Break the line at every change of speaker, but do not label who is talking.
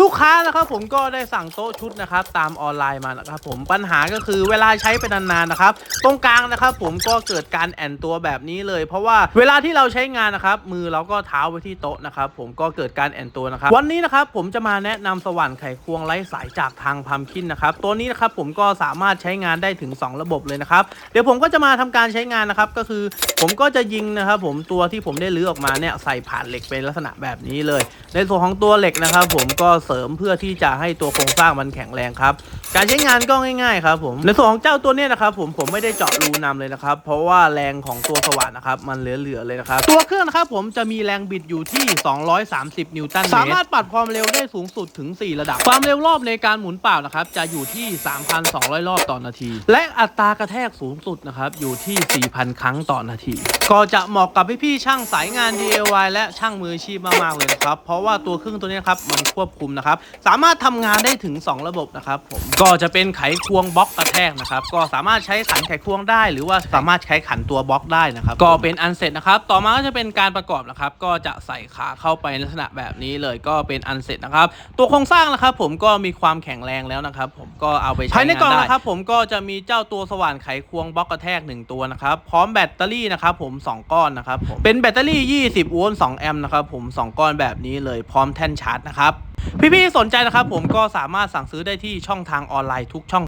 ลูกค้านะครับผมก็ได้สั่งโต๊ะชุดนะครับตามออนไลน์มานะครับผมปัญหาก็คือเวลาใช้ไปนานๆนะครับตรงกลางนะครับผมก็เกิดการแอนตัวแบบนี้เลย เพราะว่าเวลาที่เราใช้งานนะครับมือเราก็เท้าไปที่โต๊ะนะครับผมก็เกิดการแอนตัวนะครับวันนี้นะครับผมจะมาแนะนำสว่านไขควงไร้สายจากทางพัมคินนะครับตัวนี้นะครับผมก็สามารถใช้งานได้ถึง 2 ระบบเลยนะครับเดี๋ยวผมก็จะมาทำการใช้งานนะครับก็คือ ผมก็จะยิงนะครับผมตัวที่ผมได้ลื้อออกมาเนี่ยใส่ผ่านเหล็กเป็นลักษณะแบบนี้เลยในส่วนของตัวเหล็กนะครับ ผมก็เสริมเพื่อที่จะให้ตัวโครงสร้างมันแข็งแรงครับ การใช้งานก็ง่ายๆครับผมในส่วนของเจ้าตัวนี้นะครับ ผมผมไม่ได้เจาะรูนำเลยนะครับ เพราะว่าแรงของตัวสว่านนะครับ มันเหลือๆเลยนะครับ ตัวเครื่องนะครับ ผมจะมีแรงบิดอยู่ที่ 230 นิวตันเมตรสามารถปรับความเร็วได้สูงสุดถึง 4 ระดับ ความเร็วรอบในการหมุนเปล่านะครับ จะอยู่ที่ 3,200 รอบต่อนาที และอัตรากระแทกสูงสุดนะครับอยู่ที่ 4,000 ครั้งต่อนาที ก็จะเหมาะกับพี่ๆช่างสายงาน DIY และช่างมืออาชีพมากๆเลยครับเพราะว่าตัวเครื่องตัวนี้นะครับมันควบคุมนะครับสามารถทำงานได้ถึง 2 ระบบนะครับผมก็จะเป็นไขควงบล็อกกระแทกนะครับก็สามารถใช้ขันไขควงได้ หรือว่าสามารถใช้ขันตัวบล็อกได้นะครับก็เป็นอันเสร็จนะครับต่อมาก็จะเป็นการประกอบนะครับก็จะใส่ขาเข้าไปในลักษณะแบบนี้เลยก็เป็นอันเสร็จนะครับตัวโครงสร้างนะครับผมก็มีความแข็งแรงแล้วนะครับผมก็เอาไปใช้ภายในกล่องนะครับผมก็จะมีเจ้าตัวสว่านไขควงบล็อกกระแทก 1 ตัวนะครับพร้อมแบตเตอรี่นะครับผม2ก้อนนะครับผมเป็นแบตเตอรี่ 20โวลต์2แอมป์นะครับผม2ก้อนแบบนี้เลยพร้อมแท่นชาร์จนะครับ พี่ๆสนใจนะครับผมก็สามารถสั่งซื้อได้ที่ช่องทางออนไลน์ทุกช่อง